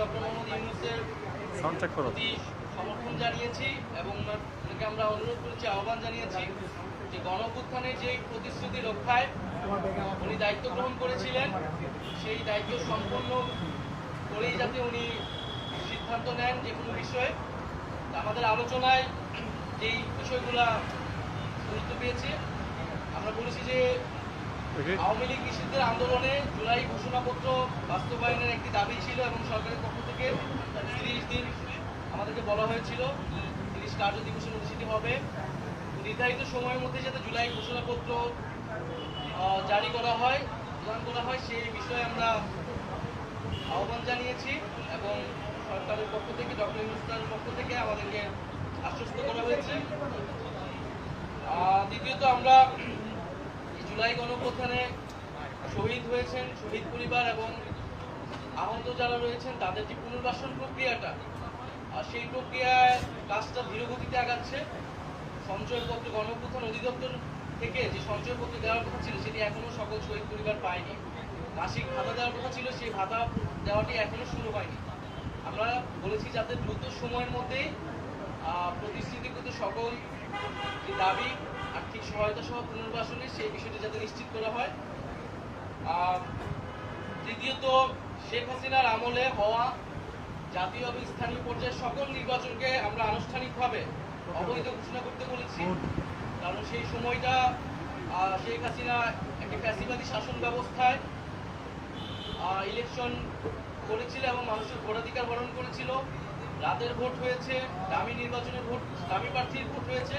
Doctor Mohammad ইউনুসের প্রতি সমর্থন জানিয়েছি এবং ওনাকে আমরা অনুরোধ করেছি, আহ্বান জানিয়েছি যে গণঅভ্যুত্থানের যে প্রতিশ্রুতি রক্ষায় উনি দায়িত্ব গ্রহণ করেছিলেন, সেই দায়িত্ব সম্পূর্ণ করেই যাতে উনি সিদ্ধান্ত নেন যে কোনো বিষয়ে। আমাদের আলোচনায় যেই বিষয়গুলা গুরুত্ব পেয়েছে, আমরা বলেছি যে দেখি আওয়ামী লীগ নিষিদ্ধের আন্দোলনে জুলাই ঘোষণাপত্র বাস্তবায়নের একটি দাবি ছিল এবং সরকারের পক্ষ থেকে তিরিশ দিন আমাদেরকে বলা হয়েছিল, তিরিশ কার্য দিবসের সেটি হবে। নির্ধারিত সময়ের মধ্যে যাতে জুলাই ঘোষণাপত্র জারি করা হয়, প্রদান করা হয়, সেই বিষয়ে আমরা আহ্বান জানিয়েছি এবং সরকারের পক্ষ থেকে, ডক্টর ইউনুসের পক্ষ থেকে আমাদেরকে আশ্বস্ত করা হয়েছে। দ্বিতীয়ত আমরা জুলাই গণপ্রথানে শহীদ হয়েছেন শহীদ পরিবার এবং আহত যারা রয়েছেন তাদের যে পুনর্বাসন প্রক্রিয়াটা আর সেই প্রক্রিয়ায় কাজটা ধীরগতিতে আগাচ্ছে। সঞ্চয়পত্র গণপ্রথান অধিদপ্তর থেকে যে সঞ্চয়পত্র দেওয়ার কথা ছিল সেটি এখনও সকল শহীদ পরিবার পায়নি। মাসিক ভাতা দেওয়ার কথা ছিল সেই ভাতা দেওয়াটি এখনও শুরু হয়নি। আমরা বলেছি যাতে দ্রুত সময়ের মধ্যেই আহ, প্রতিশ্রুতিকৃত সকল দাবি আর্থিক সহায়তা সহ পুনর্বাসনে সেই বিষয়টি যাতে নিশ্চিত করা হয়। আর তৃতীয়ত শেখ হাসিনার আমলে হওয়া জাতীয় এবং স্থানীয় পর্যায়ে সকল নির্বাচনকে আমরা আনুষ্ঠানিকভাবে অবৈধ ঘোষণা করতে বলেছি। কারণ সেই সময়টা শেখ হাসিনা একটি ফ্যাসিবাদী শাসন ব্যবস্থায় ইলেকশন করেছিল এবং মানুষের ভোটাধিকার হরণ করেছিল। রাতের ভোট হয়েছে দামি নির্বাচনের ভোট দামি প্রার্থীর ভোট হয়েছে।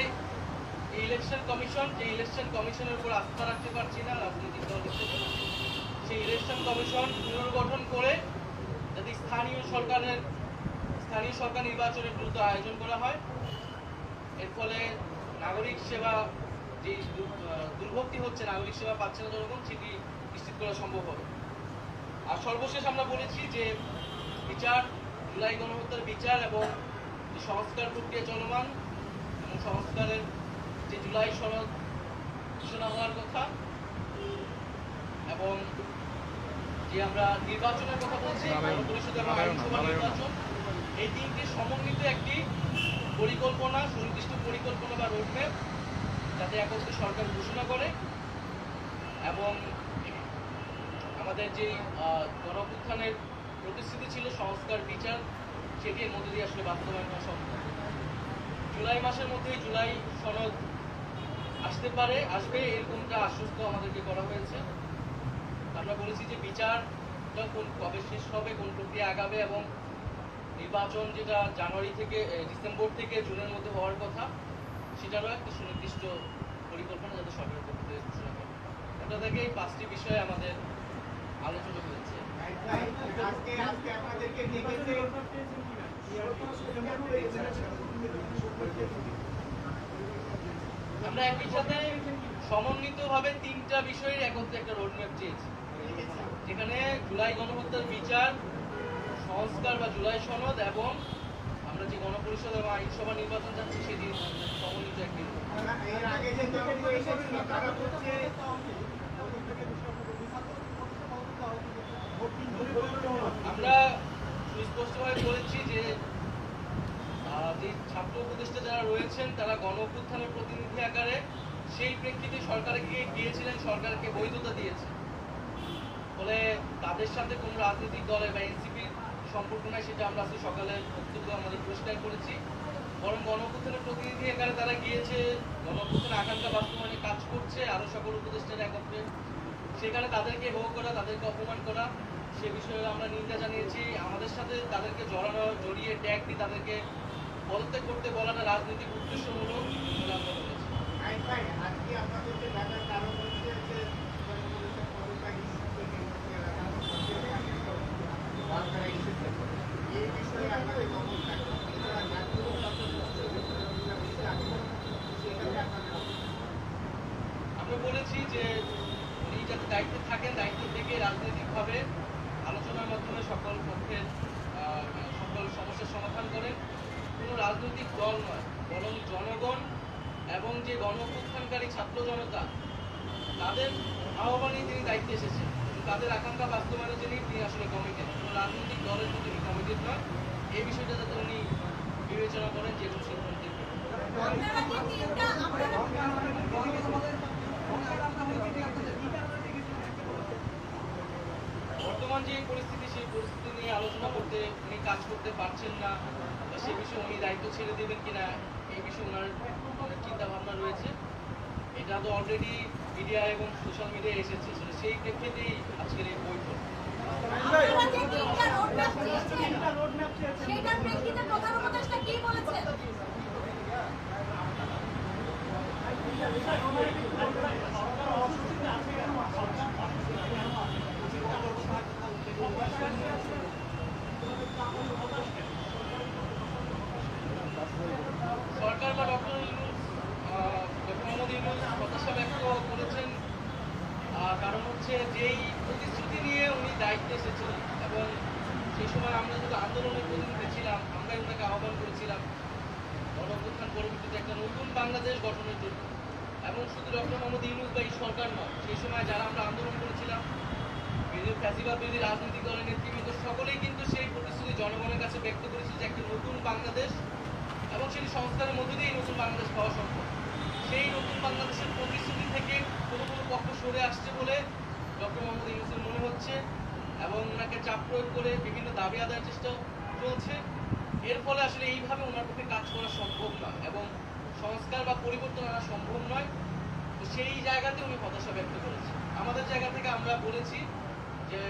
ইলেকশন কমিশন যে ইলেকশন কমিশনের উপর আস্থা রাখতে পারছি না রাজনৈতিক দল হিসেবে সেই ইলেকশন কমিশন পুনর্গঠন করে যাতে স্থানীয় সরকারের স্থানীয় সরকার নির্বাচনের দ্রুত আয়োজন করা হয় এর ফলে নাগরিক সেবা যে দু- আহ, হচ্ছে নাগরিক সেবা পাচ্ছে না জনগণ সেটি নিশ্চিত করা সম্ভব হবে। আর সর্বশেষ আমরা বলেছি যে বিচার জুলাই গণহত্যার বিচার এবং সংস্কার প্রক্রিয়া চলমান এবং সংস্কারের যে জুলাই সনদ ঘোষণা হওয়ার কথা এবং যে আমরা নির্বাচনের কথা বলছি গণপরিষদ এবং আইনসভা নির্বাচন এই তিনটি সমন্বিত একটি পরিকল্পনা সুনির্দিষ্ট পরিকল্পনা বা রোডম্যাপ যাতে একত্রে সরকার ঘোষণা করে এবং আমাদের যে গণপুত্থানের প্রতিশ্রুতি ছিল সংস্কার বিচার সেটি এর মধ্যে দিয়ে আসলে বাস্তবায়ন সম্ভব। জুলাই মাসের মধ্যেই জুলাই সনদ আসতে পারে আসবে এরকমটা আশ্বস্ত আমাদেরকে করা হয়েছে আমরা বলেছি যে বিচারটা কোন কবে শেষ হবে কোন প্রক্রিয়া আগাবে এবং নির্বাচন যেটা জানুয়ারি থেকে ডিসেম্বর থেকে জুনের মধ্যে হওয়ার কথা সেটারও একটা সুনির্দিষ্ট পরিকল্পনা যাতে সরকারের পক্ষ থেকে ঘোষণা করে এটা থেকে এই পাঁচটি বিষয়ে আমাদের আলোচনা হয়েছে আজকে আজকে আপনাদেরকে ডেকেছে আমরা একই সাথে সমন্বিতভাবে তিনটা বিষয়ের একত্রে একটা রোডম্যাপ চেয়েছি। যেখানে জুলাই গণহত্যার বিচার, সংস্কার বা জুলাই সনদ এবং আমরা যে গণপরিষদ এবং আইনসভা নির্বাচন যাচ্ছি সেটি সমন্বিত একটি আমরা সুস্পষ্টভাবে বলেছি যে যে ছাত্র উপদেষ্টা যারা রয়েছেন, তারা গণ অভ্যুত্থানের প্রতিনিধি আকারে সেই প্রেক্ষিতে সরকারকে গিয়েছিলেন, সরকারকে বৈধতা দিয়েছে। ফলে তাদের সাথে কোনো রাজনৈতিক দলে বা এনসিপির সম্পর্ক নাই, সেটা আমরা আজকে সকালে বক্তব্য আমাদের পরিষ্কার করেছি। বরং গণঅভ্যুত্থানের প্রতিনিধি আকারে তারা গিয়েছে, গণঅভ্যুত্থানের আকাঙ্ক্ষা বাস্তবায়নে কাজ করছে আরও সকল উপদেষ্টারা একত্রে। সেখানে তাদেরকে হো করা, তাদেরকে অপমান করা, সে বিষয়ে আমরা নিন্দা জানিয়েছি। আমাদের সাথে তাদেরকে জড়ানো, জড়িয়ে ট্যাগ দিয়ে তাদেরকে বলতে করতে বলা না রাজনৈতিক উদ্দেশ্য হলো আমরা বলেছি যে উনি যাতে দায়িত্বে থাকেন দায়িত্ব থেকে রাজনৈতিকভাবে আলোচনার মাধ্যমে সকল পক্ষের সকল সমস্যার সমাধান করেন। কোনো রাজনৈতিক দল নয়, বরং জনগণ এবং যে গণপ্রত্যানকারী ছাত্র জনতা, তাদের আহ্বানে তিনি দায়িত্বে এসেছেন তাদের আকাঙ্ক্ষা বাস্তবায়নের জন্যই তিনি আসলে কমিটি কোনো রাজনৈতিক দলের জন্য কমিটির নয় এই বিষয়টা যাতে উনি বিবেচনা করেন যে কোনো সিদ্ধান্ত বর্তমান যে পরিস্থিতি, সেই পরিস্থিতি নিয়ে আলোচনা করতে উনি কাজ করতে পারছেন না বা সে বিষয়ে উনি দায়িত্ব ছেড়ে দেবেন কিনা এই বিষয়ে ওনার চিন্তা ভাবনা রয়েছে। এটা তো অলরেডি মিডিয়া এবং সোশ্যাল মিডিয়ায় এসেছে সেই প্রেক্ষিতেই আজকের এই বৈঠক। সরকার বা ডক্টর ইউনুস ব্যক্ত করেছেন। কারণ হচ্ছে যেই প্রতিশ্রুতি নিয়ে উনি দায়িত্বে এসেছিলেন এবং সেই সময় আমরা যদি আন্দোলনের প্রতিনিধি ছিলাম আমরাই ওনাকে আহ্বান করেছিলাম, গণঅভ্যুত্থান পরবর্তীতে একটা নতুন বাংলাদেশ গঠনের জন্য। এবং শুধু ডক্টর মোহাম্মদ ইউনুস বা এই সরকার নয়, সেই সময় যারা আমরা আন্দোলন করেছিলাম ফ্যাসিবাদ রাজনৈতিক দলের নেতৃবৃন্দ সকলেই কিন্তু সেই প্রতিশ্রুতি জনগণের কাছে ব্যক্ত করেছে যে একটা নতুন বাংলাদেশ এবং সেই সংস্কারের মধ্যে দিয়ে নতুন বাংলাদেশ পাওয়া সম্ভব। সেই নতুন বাংলাদেশের প্রতিশ্রুতি থেকে কোনো পক্ষ সরে আসছে বলে ডক্টর মোহাম্মদ ইউনুসের মনে হচ্ছে এবং ওনাকে চাপ প্রয়োগ করে বিভিন্ন দাবি আদায়ের চেষ্টা চলছে। এর ফলে আসলে এইভাবে ওনার পক্ষে কাজ করা সম্ভব নয় এবং সংস্কার বা পরিবর্তন আনা সম্ভব নয়। তো সেই জায়গাতে উনি হতাশা ব্যক্ত করেছে আমাদের জায়গা থেকে আমরা বলেছি যে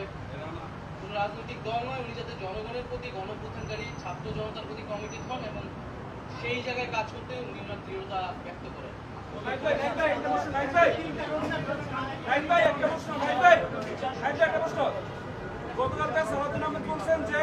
কোনো রাজনৈতিক দল নয়, উনি যাতে জনগণের প্রতি, গণপ্রথানকারী, ছাত্র জনতার প্রতি কমিটেড হন এবং সেই জায়গায় কাজ করতে উনি ওনার দৃঢ়তা ব্যক্ত করেন। গতকালকে সালাউদ্দিন আহমেদ বলছেন যে